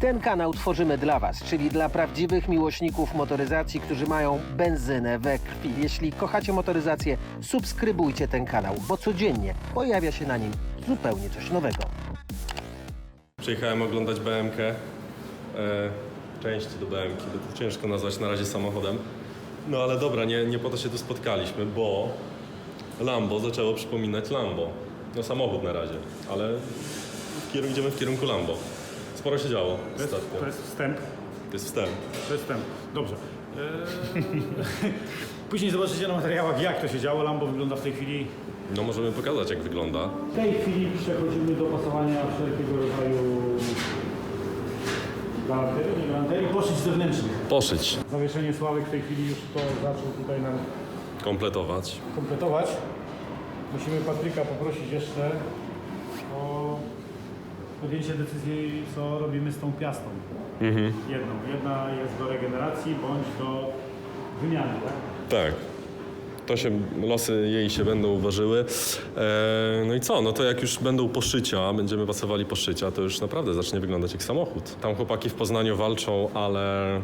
Ten kanał tworzymy dla Was, czyli dla prawdziwych miłośników motoryzacji, którzy mają benzynę we krwi. Jeśli kochacie motoryzację, subskrybujcie ten kanał, bo codziennie pojawia się na nim zupełnie coś nowego. Przyjechałem oglądać BMK. E, części do BMK, ciężko nazwać na razie samochodem. No ale dobra, nie, nie po to się tu spotkaliśmy, bo Lambo zaczęło przypominać Lambo. No samochód na razie, ale w kierunku, idziemy w kierunku Lambo. Sporo się działo To jest, ostatnio. to jest wstęp. To jest wstęp. To jest wstęp. Dobrze. Eee, Później zobaczycie na materiałach, jak to się działo. Lambo wygląda w tej chwili. No możemy pokazać jak wygląda. W tej chwili przechodzimy do pasowania wszelkiego rodzaju galanterii, nie galanterii, poszyć zewnętrznych. Poszyć, Zawieszenie Sławek w tej chwili już to zaczął tutaj nam kompletować. kompletować. Musimy Patryka poprosić jeszcze podjęcie decyzji, co robimy z tą piastą. Jedną. Jedna jest do regeneracji bądź do wymiany, tak? Tak. To się, losy jej się będą ważyły. E, no i co? No to jak już będą poszycia, będziemy pasowali poszycia, to już naprawdę zacznie wyglądać jak samochód. Tam chłopaki w Poznaniu walczą, ale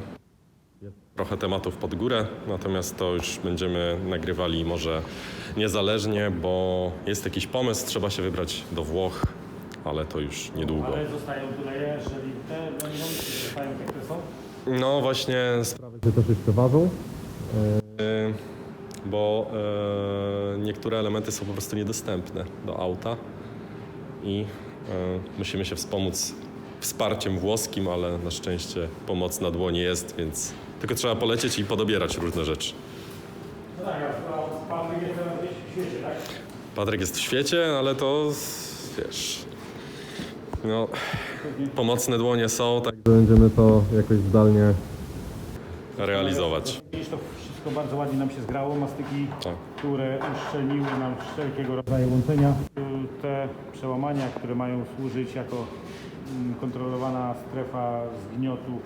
trochę tematów pod górę, natomiast to już będziemy nagrywali może niezależnie, bo jest jakiś pomysł, trzeba się wybrać do Włoch, ale to już niedługo. Ale zostają tyle, jeżeli te będą, zostają tak, jak są. No właśnie sprawy się jeszcze ważą, e, bo e, niektóre elementy są po prostu niedostępne do auta i e, musimy się wspomóc wsparciem włoskim, ale na szczęście pomoc na dłoni jest, więc tylko trzeba polecieć i podobierać różne rzeczy. No tak, a Patryk jest teraz w świecie, tak? Patryk jest w świecie, ale to wiesz. No, pomocne dłonie są, tak będziemy to jakoś zdalnie realizować. Widzisz, to wszystko bardzo ładnie nam się zgrało. Mastyki, Tak. które uszczelniły nam wszelkiego rodzaju łączenia. Y, Te przełamania, które mają służyć jako mm, kontrolowana strefa zgniotu,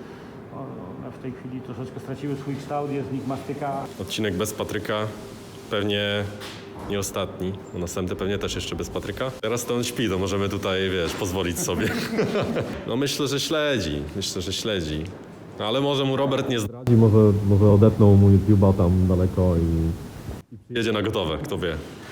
one w tej chwili troszeczkę straciły swój kształt. Jest w nich mastyka. Odcinek bez Patryka pewnie nie ostatni, bo następny pewnie też jeszcze bez Patryka. Teraz to on śpi, to możemy tutaj, wiesz, pozwolić sobie. no myślę, że śledzi, myślę, że śledzi. No, ale może mu Robert nie zdradzi, może, może odetną mu YouTube'a tam daleko i... Jedzie na gotowe, kto wie.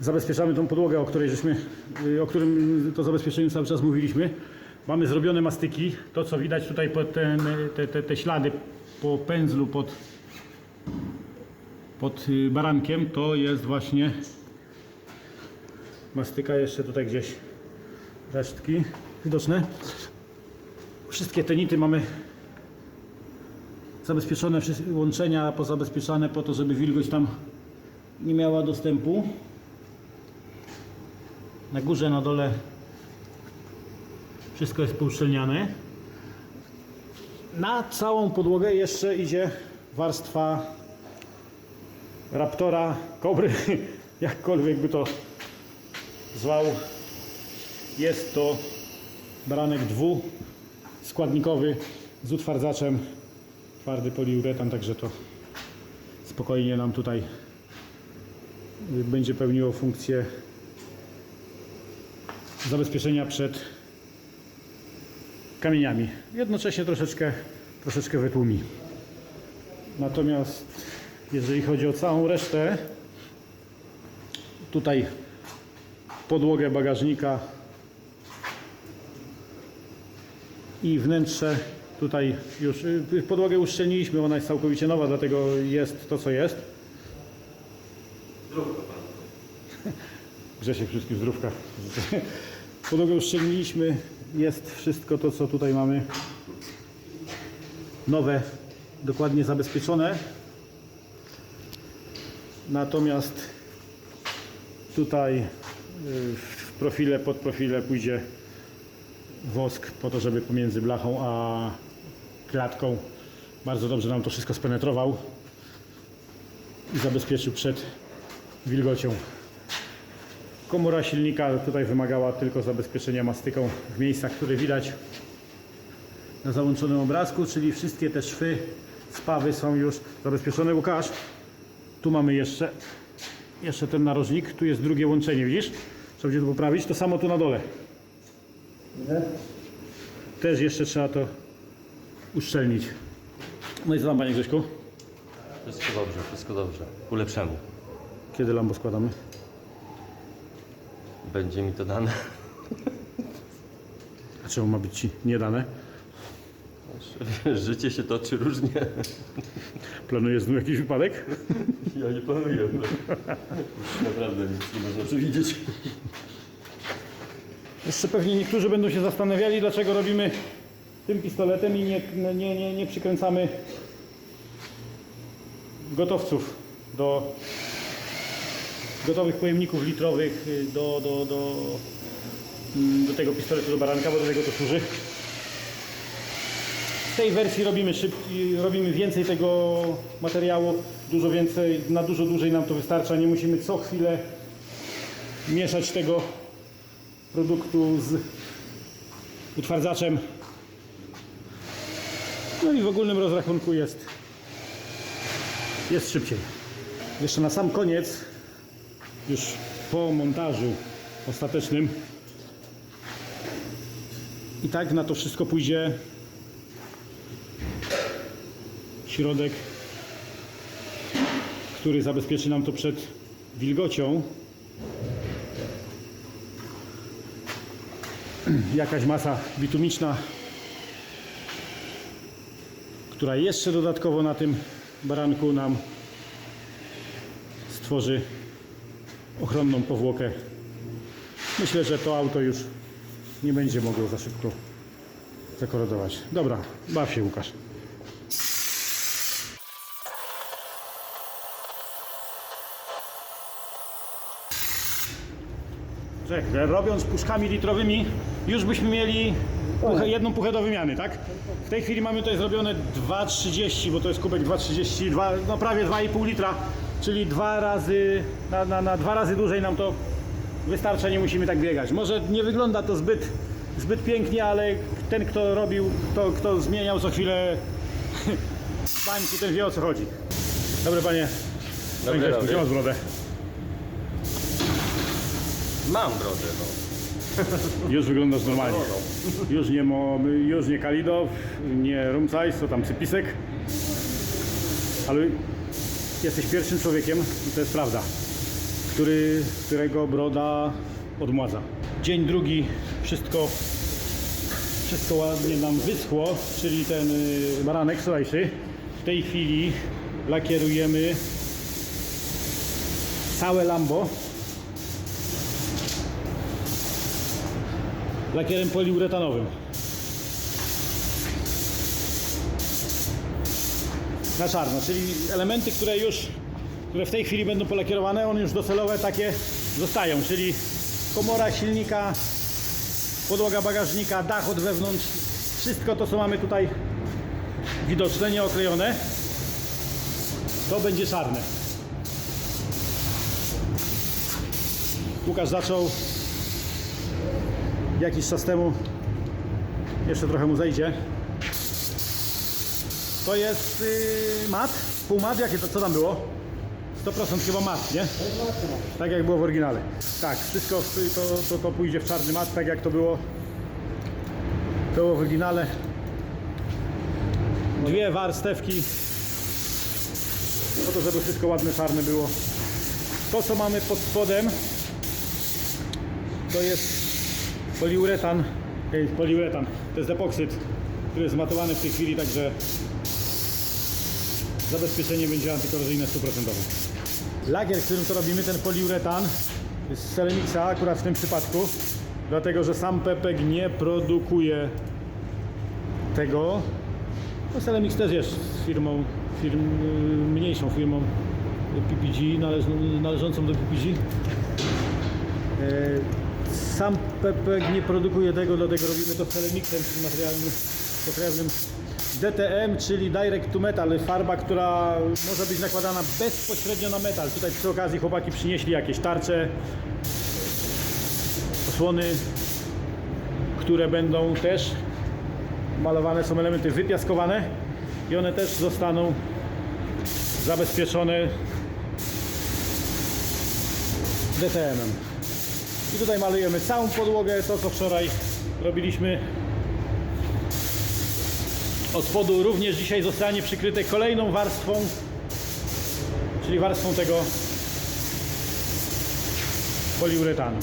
zabezpieczamy tą podłogę, o której żeśmy, y, o którym to zabezpieczeniu cały czas mówiliśmy. Mamy zrobione mastyki. To co widać tutaj ten, te, te, te ślady po pędzlu pod, pod y, barankiem, to jest właśnie mastyka. Jeszcze tutaj gdzieś resztki widoczne. Wszystkie te nity mamy zabezpieczone, łączenia pozabezpieczane po to, żeby wilgoć tam nie miała dostępu. Na górze, na dole wszystko jest pouszczelniane. Na całą podłogę jeszcze idzie warstwa Raptora, Kobry, jakkolwiek by to zwał. Jest to baranek dwuskładnikowy z utwardzaczem, twardy poliuretan, także to spokojnie nam tutaj będzie pełniło funkcję zabezpieczenia przed kamieniami. Jednocześnie troszeczkę, troszeczkę wytłumi. Natomiast jeżeli chodzi o całą resztę, tutaj podłogę bagażnika i wnętrze tutaj już y, podłogę uszczelniliśmy, ona jest całkowicie nowa, dlatego jest to co jest. Grzesiek wszystkim zdrówka. Podłogę uszczelniliśmy, jest wszystko to co tutaj mamy nowe, dokładnie zabezpieczone. Natomiast tutaj y, w profile, pod profile pójdzie wosk po to, żeby pomiędzy blachą a klatką bardzo dobrze nam to wszystko spenetrował i zabezpieczył przed wilgocią. Komora silnika tutaj wymagała tylko zabezpieczenia mastyką w miejscach, które widać na załączonym obrazku, czyli wszystkie te szwy, spawy są już zabezpieczone. Łukasz, tu mamy jeszcze, jeszcze ten narożnik, tu jest drugie łączenie, widzisz? Trzeba będzie to poprawić, to samo tu na dole. Też jeszcze trzeba to uszczelnić. No i co tam, panie Grześku? Wszystko dobrze, wszystko dobrze. Ku lepszemu. Kiedy lambo składamy? Będzie mi to dane. A czemu ma być ci nie dane? Życie się toczy różnie. Planujesz znów jakiś wypadek? Ja nie planuję. Naprawdę nic nie można przewidzieć. Jeszcze pewnie niektórzy będą się zastanawiali, dlaczego robimy tym pistoletem i nie, nie, nie, nie przykręcamy gotowców do gotowych pojemników litrowych y, do, do, do, mm, do tego pistoletu do baranka, bo do tego to służy. W tej wersji robimy szybki, robimy więcej tego materiału, dużo więcej, na dużo dłużej nam to wystarcza, nie musimy co chwilę mieszać tego produktu z utwardzaczem. No i w ogólnym rozrachunku jest, jest szybciej. Jeszcze na sam koniec, już po montażu ostatecznym, i tak na to wszystko pójdzie środek, który zabezpieczy nam to przed wilgocią. jakaś masa bitumiczna, która jeszcze dodatkowo na tym baranku nam stworzy ochronną powłokę. Myślę, że to auto już nie będzie mogło za szybko zakorodować. Dobra, baw się Łukasz. Czekaj, robiąc puszkami litrowymi, już byśmy mieli puchę, jedną puchę do wymiany, tak? W tej chwili mamy tutaj zrobione 2,30, bo to jest kubek 2,30, dwa- no prawie 2,5 litra, czyli dwa razy, na, na, na dwa razy dłużej nam to wystarcza, nie musimy tak biegać. Może nie wygląda to zbyt, zbyt pięknie, ale ten kto robił, to, kto zmieniał co chwilę bańki, ten wie o co chodzi. Dobre panie, dobre. gdzie masz brodę? Mam brodę, no. Już wyglądasz normalnie. Już nie, mo, już nie Kalidow, nie Rumcajs, co tam Cypisek. Ale jesteś pierwszym człowiekiem, i to jest prawda, który, którego broda odmładza. Dzień drugi, wszystko, wszystko ładnie nam wyschło, czyli ten y, baranek słuchajszy. W tej chwili lakierujemy całe Lambo lakierem poliuretanowym. Na czarno, czyli elementy, które już, które w tej chwili będą polakierowane, one już docelowe takie zostają, czyli komora silnika, podłoga bagażnika, dach od wewnątrz, wszystko to co mamy tutaj widoczne, nieoklejone, to będzie czarne. Łukasz zaczął jakiś czas temu, jeszcze trochę mu zejdzie. To jest yy, mat, pół mat, jakie to, co tam było? 100% chyba mat, nie? Tak jak było w oryginale. Tak, wszystko w- to, to, to pójdzie w czarny mat, tak jak to było, to było w oryginale. Dwie warstewki, po to, żeby wszystko ładne, czarne było. To, co mamy pod spodem, to jest poliuretan, poliuretan, to jest epoksyd, który jest zmatowany w tej chwili, także zabezpieczenie będzie antykorozyjne 100%. Lakier, którym to robimy, ten poliuretan, jest z Celemixa akurat w tym przypadku, dlatego że sam Pepek nie produkuje tego. No Celemix też jest firmą, firm, mniejszą firmą PPG, należącą do PPG. E, Sam Pepek nie produkuje tego, dlatego robimy to celemixem, czyli materiałem pokrewnym DTM, czyli Direct to Metal, farba, która może być nakładana bezpośrednio na metal. Tutaj przy okazji chłopaki przynieśli jakieś tarcze, osłony, które będą też malowane, są elementy wypiaskowane i one też zostaną zabezpieczone DTM-em. I tutaj malujemy całą podłogę, to co wczoraj robiliśmy. Od spodu również dzisiaj zostanie przykryte kolejną warstwą, czyli warstwą tego poliuretanu.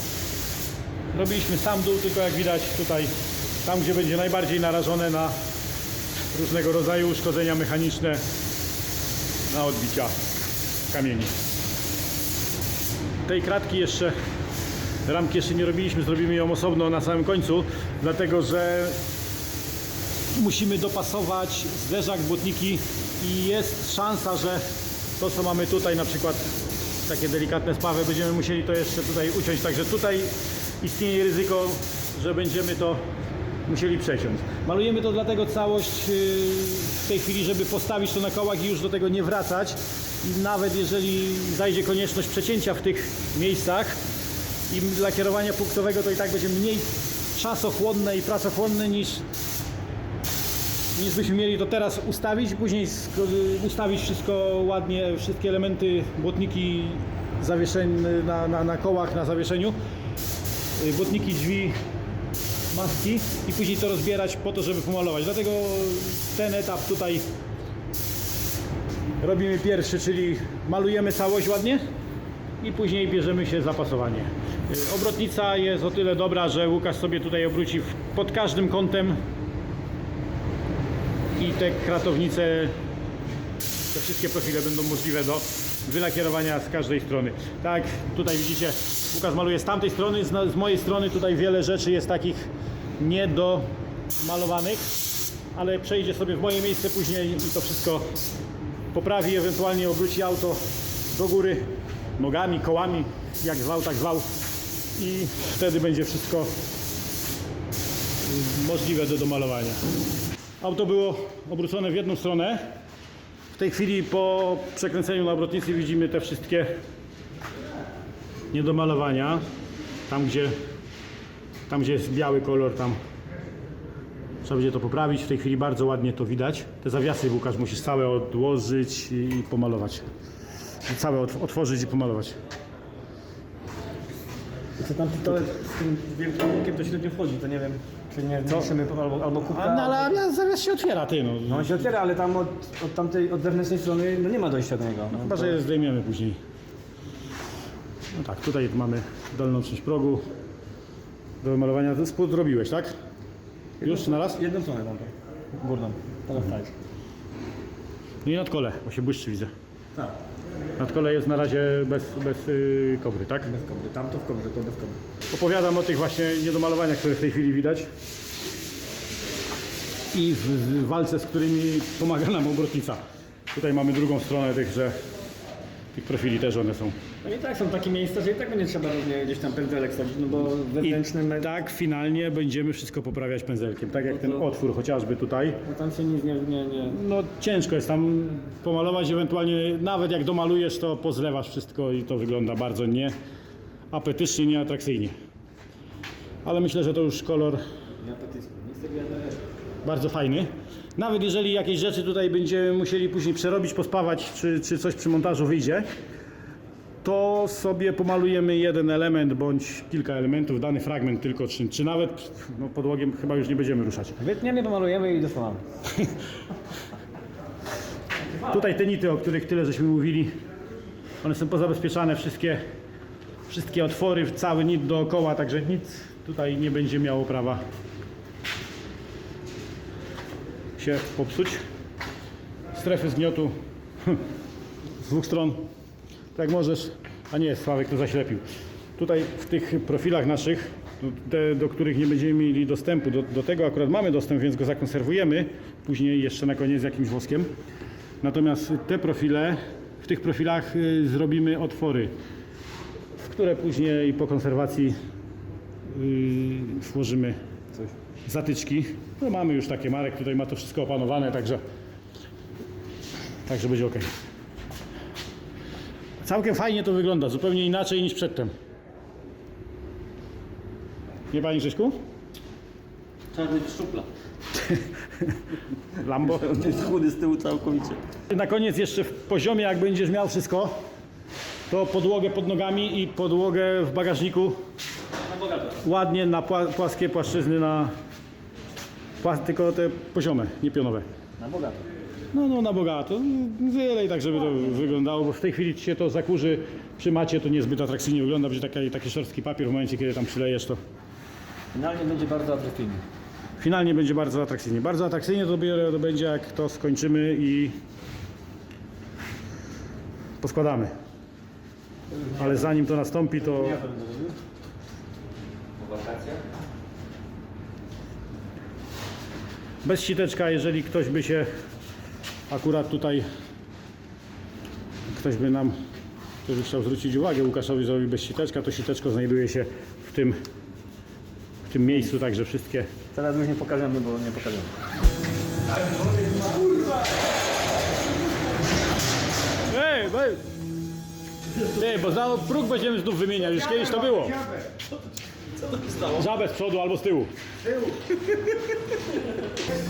Robiliśmy sam dół, tylko jak widać tutaj, tam gdzie będzie najbardziej narażone na różnego rodzaju uszkodzenia mechaniczne, na odbicia kamieni. Tej kratki jeszcze, ramki jeszcze nie robiliśmy, zrobimy ją osobno na samym końcu, dlatego że musimy dopasować zderzak, błotniki i jest szansa, że to co mamy tutaj na przykład takie delikatne spawy będziemy musieli to jeszcze tutaj uciąć, także tutaj istnieje ryzyko, że będziemy to musieli przeciąć. Malujemy to dlatego całość yy, w tej chwili, żeby postawić to na kołach i już do tego nie wracać i nawet jeżeli zajdzie konieczność przecięcia w tych miejscach i lakierowania punktowego, to i tak będzie mniej czasochłonne i pracochłonne niż niż byśmy mieli to teraz ustawić, później ustawić wszystko ładnie, wszystkie elementy, błotniki zawieszeń na, na, na kołach, na zawieszeniu, y, błotniki, drzwi, maski i później to rozbierać po to, żeby pomalować. Dlatego ten etap tutaj robimy pierwszy, czyli malujemy całość ładnie i później bierzemy się za pasowanie. Y, Obrotnica jest o tyle dobra, że Łukasz sobie tutaj obróci pod każdym kątem i te kratownice, te wszystkie profile będą możliwe do wylakierowania z każdej strony. Tak, tutaj widzicie, Łukasz maluje z tamtej strony, z, z mojej strony tutaj wiele rzeczy jest takich niedomalowanych, ale przejdzie sobie w moje miejsce później i to wszystko poprawi, ewentualnie obróci auto do góry nogami, kołami, jak zwał, tak zwał i wtedy będzie wszystko możliwe do domalowania. Auto było obrócone w jedną stronę. W tej chwili po przekręceniu na obrotnicy widzimy te wszystkie niedomalowania. Tam gdzie, tam gdzie jest biały kolor, tam trzeba będzie to poprawić. W tej chwili bardzo ładnie to widać. Te zawiasy Łukasz musisz całe odłożyć i pomalować. Całe otw- otworzyć i pomalować. Co tam to z tym wielkim to średnio wchodzi, to nie wiem, czy nie zniszczymy albo, albo kubka. No, ale zawias- zawias się otwiera, ty no. No on się otwiera, ale tam od, od tamtej, od wewnętrznej strony no nie ma dojścia do niego. No, Chyba, to- że zdejmiemy później. No tak, tutaj mamy dolną część progu do wymalowania. Spód zrobiłeś, tak? Już na raz? Jedną stronę tam to. Górną. Teraz tak. No i nad kole, bo się błyszczy widzę. Tak. Nad kole jest na razie bez, bez yy, kobry, tak? Bez kobry. Tam to w kobry, to bez kobry. Opowiadam o tych właśnie niedomalowaniach, które w tej chwili widać. I w, w walce, z którymi pomaga nam obrotnica. Tutaj mamy drugą stronę tych, że tych profili też one są. No i tak są takie miejsca, że i tak będzie trzeba różnie gdzieś tam pędzelek wsadzić, no bo I wewnętrznym... tak finalnie będziemy wszystko poprawiać pędzelkiem. Tak jak ten otwór chociażby tutaj. No tam się nic nie... nie, nie. No ciężko jest tam pomalować, ewentualnie nawet jak domalujesz to pozlewasz wszystko i to wygląda bardzo nie apetycznie, nie atrakcyjnie. Ale myślę, że to już kolor bardzo fajny. Nawet jeżeli jakieś rzeczy tutaj będziemy musieli później przerobić, pospawać, czy, czy coś przy montażu wyjdzie, to sobie pomalujemy jeden element bądź kilka elementów, dany fragment tylko, czy, czy nawet no, podłogiem chyba już nie będziemy ruszać. Wytniemy, pomalujemy i dostanamy. Tutaj te nity, o których tyle żeśmy mówili, one są pozabezpieczane, wszystkie, wszystkie otwory, cały nit dookoła, także nic tutaj nie będzie miało prawa się popsuć. Strefy zgniotu z dwóch stron, tak możesz, a nie, Sławek to zaślepił. Tutaj w tych profilach naszych, te, do których nie będziemy mieli dostępu, do, do tego akurat mamy dostęp, więc go zakonserwujemy, później jeszcze na koniec jakimś woskiem. Natomiast te profile, w tych profilach y, zrobimy otwory, w które później po konserwacji y, włożymy zatyczki. No mamy już takie, Marek tutaj ma to wszystko opanowane, także, także będzie ok. Całkiem fajnie to wygląda, zupełnie inaczej niż przedtem. Nie Panie Grześku? Czarny szczupla. Lambo? Jest chudy z tyłu całkowicie. Na koniec jeszcze w poziomie, jak będziesz miał wszystko, to podłogę pod nogami i podłogę w bagażniku ładnie na pła- płaskie płaszczyzny, na tylko te poziome, nie pionowe. Na bogato. No, no na bogato. Wylej tak, żeby to wyglądało, bo w tej chwili ci się to zakurzy przy macie, to niezbyt atrakcyjnie wygląda, będzie taki, taki szorstki papier w momencie, kiedy tam przylejesz to. Finalnie będzie bardzo atrakcyjny. Finalnie będzie bardzo atrakcyjnie. Bardzo atrakcyjnie to, dopiero będzie, jak to skończymy i poskładamy. Ale zanim to nastąpi, to bez siteczka, jeżeli ktoś by się akurat tutaj ktoś by nam ktoś by chciał zwrócić uwagę Łukaszowi, że robi bez siteczka, to siteczko znajduje się w tym w tym miejscu, także wszystkie Teraz już nie pokażemy, bo nie pokażemy. Ej, ej! Ej, bo za próg będziemy znów wymieniać, już kiedyś to było. Żabę z przodu albo z tyłu.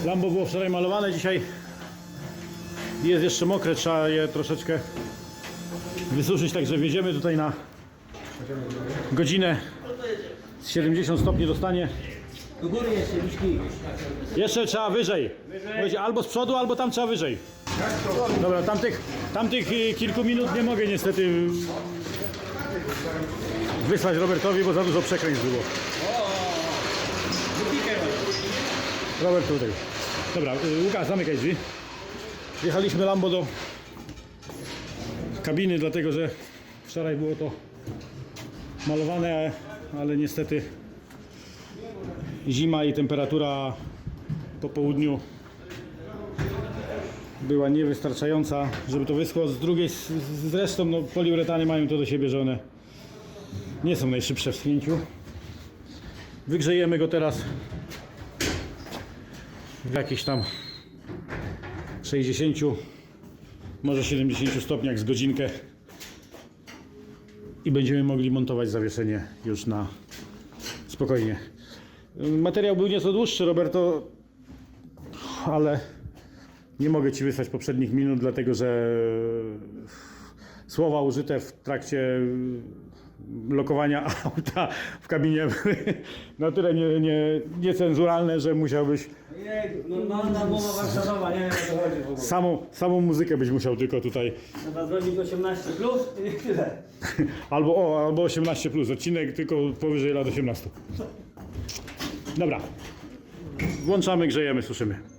Lambo było wczoraj malowane, dzisiaj jest jeszcze mokre, trzeba je troszeczkę wysuszyć, także wjedziemy tutaj na godzinę z 70 stopni dostanie. Do góry jeszcze, liczki. Jeszcze trzeba wyżej. Albo z przodu, albo tam trzeba wyżej. Dobra, tamtych, tamtych y, kilku minut nie mogę niestety wysłać Robertowi, bo za dużo przekleństw było. Robert tutaj. Dobra, y, Łukasz, zamykaj drzwi. Jechaliśmy Lambo do kabiny, dlatego że wczoraj było to malowane, ale niestety zima i temperatura po południu była niewystarczająca, żeby to wyschło. Z drugiej, zresztą no, poliuretany mają to do siebie, że one nie są najszybsze w schnięciu. Wygrzejemy go teraz w jakichś tam 60, może 70 stopniach z godzinkę i będziemy mogli montować zawieszenie już na spokojnie. Materiał był nieco dłuższy, Roberto, ale nie mogę Ci wysłać poprzednich minut, dlatego że słowa użyte w trakcie lokowania auta w kabinie były na tyle nie, nie, niecenzuralne, że musiałbyś Nie, normalna mowa warsztatowa, nie wiem o co chodzi w ogóle. samą, samą muzykę byś musiał tylko tutaj Trzeba zrobić 18 plus i tyle. albo, o, albo 18 plus, odcinek tylko powyżej lat 18. Dobra. Włączamy, grzejemy, suszymy.